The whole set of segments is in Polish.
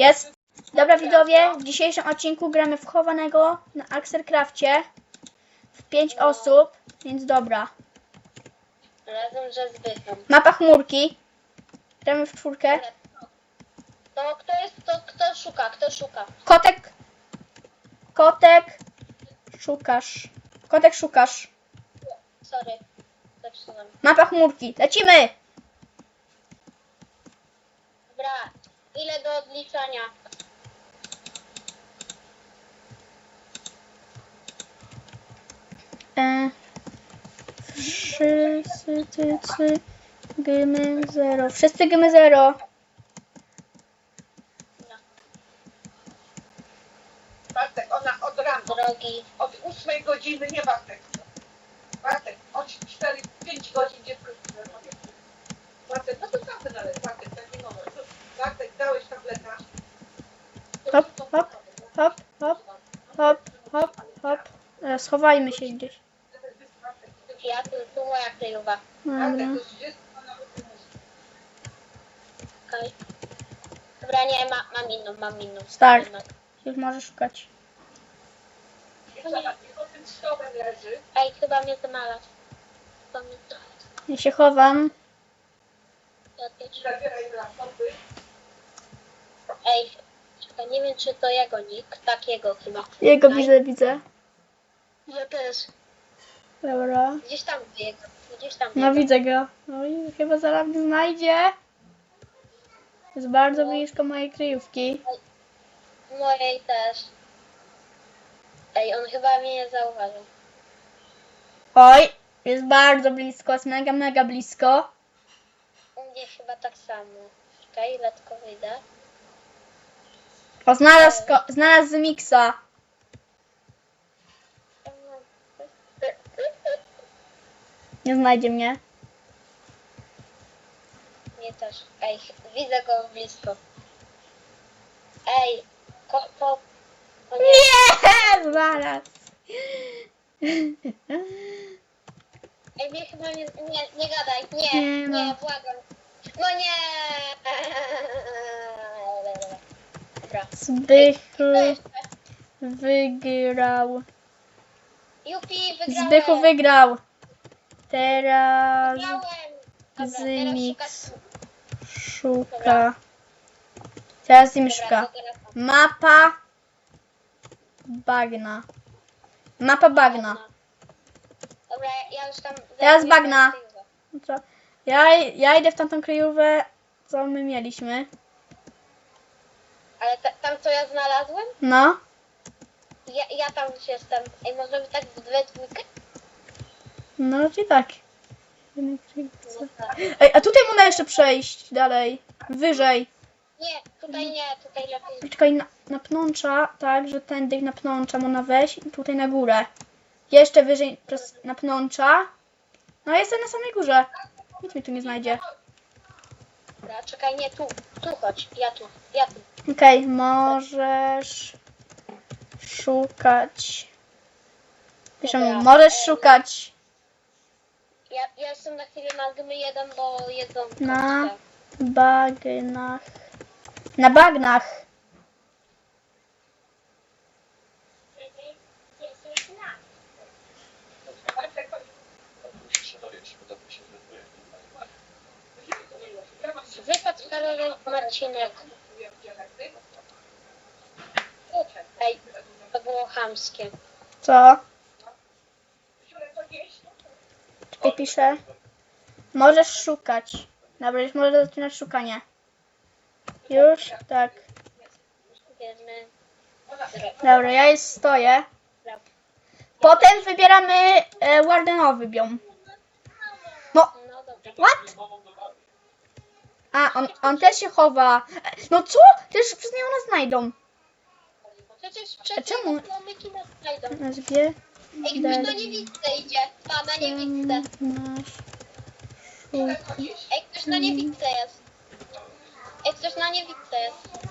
Jest. Dobra widzowie, w dzisiejszym odcinku gramy w chowanego na Axelcrafcie w 5 osób, więc dobra. Razem ze Zbychem. Mapa chmurki. Gramy w czwórkę. To kto jest, to kto szuka, kto szuka? Kotek. Kotek. Szukasz. Kotek szukasz. Sorry. Zepsułem. Mapa chmurki. Lecimy! Dobra. Ile do odliczania? E, wszyscy, gymy zero. Wszyscy gymy zero. Bartek, ona od rana, Drogi. od 8 godziny, nie Bartek. Bartek, od 4, 5 godzin dziecko się zajmuje. Bartek, no to tamten ale Bartek, taki numer. To- Bartek, dałeś tableta. Hop, hop, hop, hop, hop, hop, hop. E, schowajmy się gdzieś. Ja tu, tu moja kryjowa. Dobra. Bartek, to 30 nawet nie musi. Okej. Dobra, nie, ma, mam inną, mam inną. Start. Jednak. Już możesz szukać. Jeszcze raz, niech o tym stołem leży. Ej, chyba mnie znalazł. Chyba mnie znalazł. Ja się chowam. Ja też. Zabieraj laptopy. Ej, czekaj, nie wiem czy to jego nick. Takiego chyba. Jego Ej, widzę, widzę. Ja też. Dobra. Gdzieś tam jego. Gdzieś tam No jego. widzę go. No i chyba zaraz mnie znajdzie. Jest bardzo blisko mojej kryjówki. Mojej też. Ej, on chyba mnie nie zauważył. Oj, jest bardzo blisko, jest mega, mega blisko. U mnie chyba tak samo. Czekaj, ile tylko wyjdę. O, znalazł, ko- znalazł Miksa. Nie znajdzie mnie. Nie też. Ej, widzę go blisko. Ej, ko, ko, o nie. Nie, zaraz. Ej, mnie chyba nie, nie, nie gadaj. Nie, Nie nie, no. błagam. No nie. Dobra. Zbychu wygrał. Jupi, wygrałem. Zbychu wygrał. Teraz. Dobra, teraz Zymix szuka. Teraz im szuka. Mapa bagna. Mapa bagna. Dobra, ja już tam... Teraz bagna. Ja, ja idę w tamtą kryjówkę, co my mieliśmy. Ale ta, tam co ja znalazłem? No. Ja, ja tam już jestem. Ej, możemy tak w dwie dwójkę? No, czyli tak. No tak. Ej, a tutaj można jeszcze przejść dalej. Wyżej. Nie, tutaj nie, tutaj lepiej. Czekaj, na, na pnącza, tak, że tędy na pnącza można wejść i tutaj na górę. Jeszcze wyżej przez, na pnącza. No, jestem na samej górze. Nic mi tu nie znajdzie. Dobra, czekaj, nie, tu, tu chodź, ja tu, ja tu. Okej, możesz szukać. Piszę mu, Dobra, możesz szukać Ja, ja jestem na chwilę na gmy jeden, bo jedzą Na- bagnach. Na bagnach. Bartek, chodź. Ja mam się Wypad Karolek Marcinek. Ej, to było chamskie. Co? Czekaj, piszę. Możesz szukać. Dobra, już możesz zaczynać szukanie. Już? Tak. Wiemy. Dobra, ja już stoję. Potem wybieramy e, Wardenowy biom. No, No dobra. what? A, on, on też się chowa. No co? Też przez niego nas znajdą. Przecież A przed czemu? nas znajdą. Nazwie Ej, ktoś na niewidce idzie. Pa, na jeść? Ej, ktoś na niewidce jest. Ej, ktoś na niewidce jest.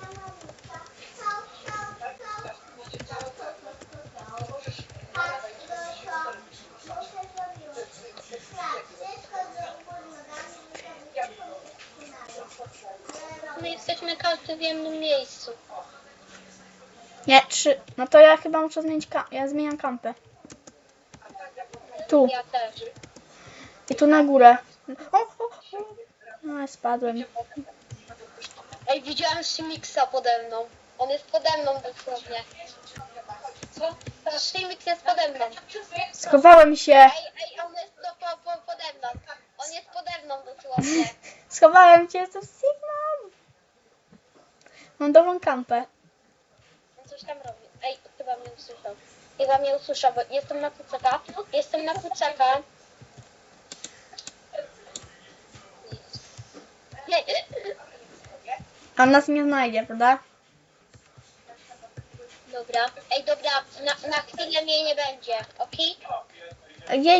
My jesteśmy każdy w jednym miejscu. Nie, trzy. No to ja chyba muszę zmienić kam. Ja zmieniam kampę. Tu. Ja też. I tu na górę. O, o, o. No, spadłem. Ej, widziałem Shimixa pode mną. On jest pode mną dosłownie. Co? Shimix jest pode mną. Schowałem się. Ej, ej, on jest po, po, pode mną. On jest pode mną dosłownie. Schowałem cię, jestem. Mam dobrą kampę. On coś tam robi. Ej, chyba mnie usłyszał. Chyba mnie usłyszał, bo jestem na kucaka. Jestem na kucaka. A nas nie znajdzie, prawda? Dobra. Ej, dobra, na, na chwilę mnie nie będzie, okej?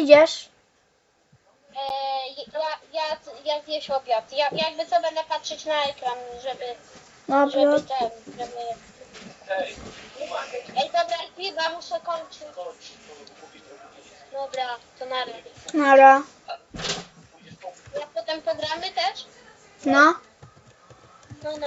Idziesz? Eee, ja, ja, ja zjeść obiad. Ja jakby co będę patrzeć na ekran, żeby, Dobra. żeby ten, żeby... Ej, dobra, chyba muszę kończyć. Dobra, to na razie. Nara. Jak potem pogramy też? No. No na...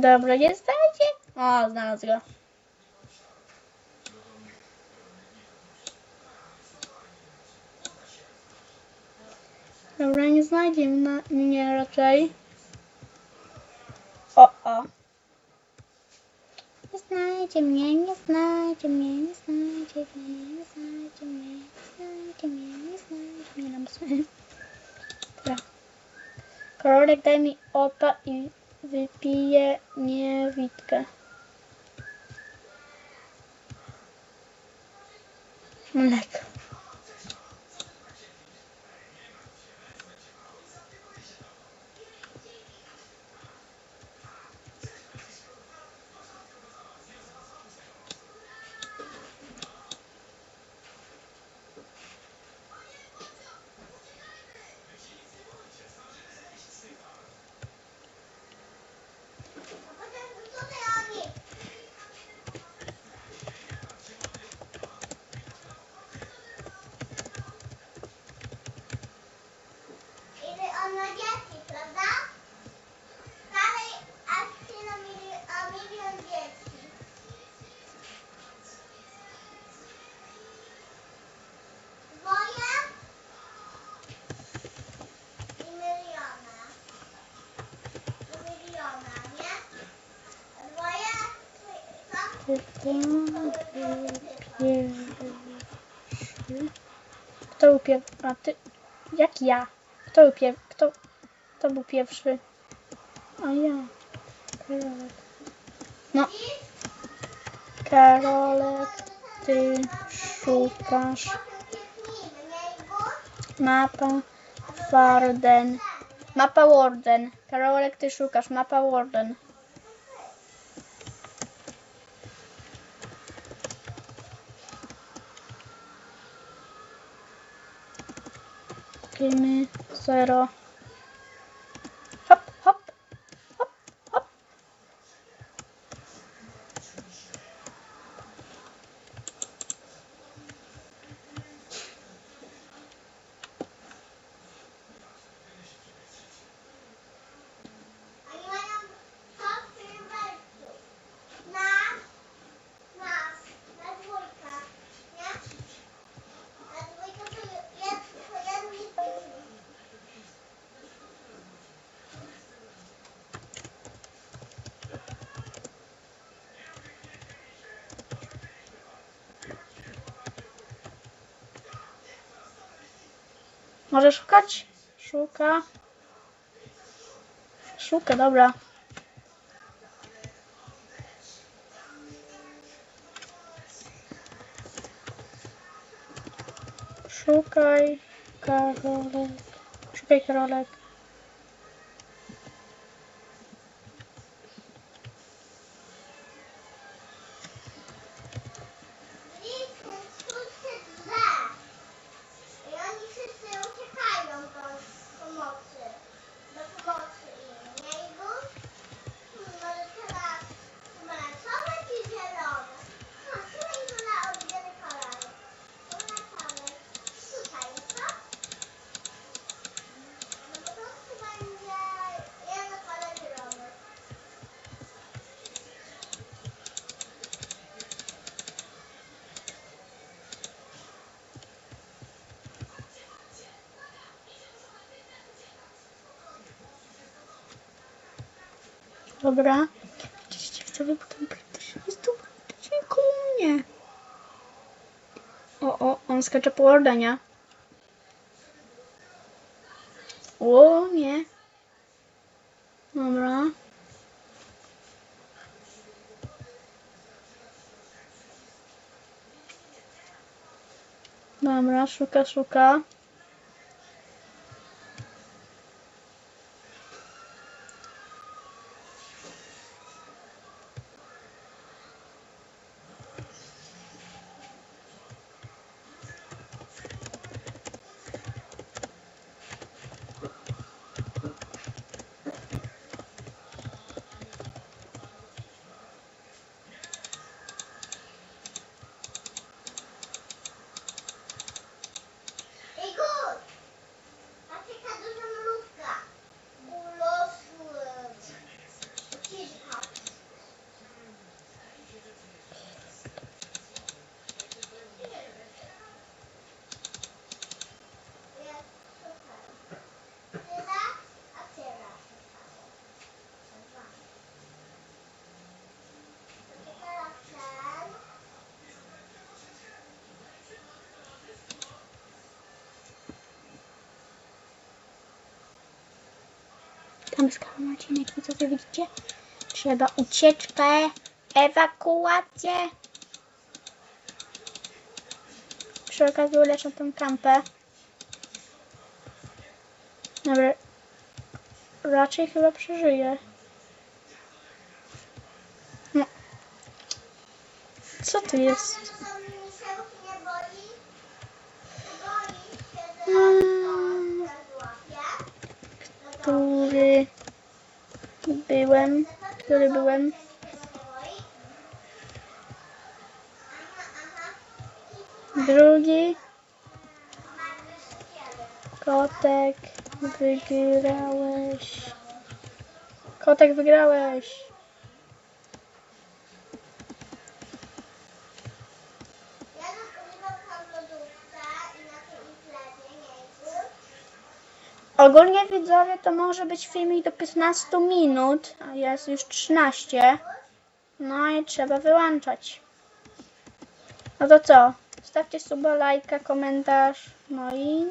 Dobra, znajdzie. O, znalazł go. Dobra, nie znajdzie mnie raczej. O, o. Nie znajdzie mnie, nie znajdzie mnie, nie znajdzie mnie, nie znajdzie mnie, nie znajdzie mnie, nie znajdzie mnie. Dobra. Korolek daj mi opa i wypiję niewidkę. Mleko. Ile on ma dzieci, prawda? Dalej akcje na milion, a milion dzieci. Dwoje i miliona. Do miliona, nie? Dwoje, Kto był pierwszy? A ty. Jak ja? Kto był pierwszy? Kto, kto był pierwszy? A ja. Karolek. No. Karolek, ty szukasz mapa Warden. Mapa Warden. Karolek, ty szukasz mapa Warden. Kimi, Zero, Może szukać? Szuka. Szuka, dobra. Szukaj, Karolek. Szukaj, Karolek. Dobra. Widzowie, bo tam praktycznie praktycznie koło mnie. O, o, on skacze po Ordenia. O, nie. Dobra. Dobra, szuka, szuka. Tam jest Marcinek, co wy widzicie? Trzeba ucieczkę, ewakuację. Przy okazji uleczę tą kampę. Dobra. Raczej chyba przeżyję. No. Co tu jest? Który byłem? Który byłem? Drugi. Kotek, wygrałeś. Kotek, wygrałeś. Ja nagrywam w lodówce i na tej imprezie miejscu. Ogólnie widzowie to może być filmik do 15 minut, a jest już 13. No i trzeba wyłączać. No to co? Stawcie suba, lajka, komentarz. No i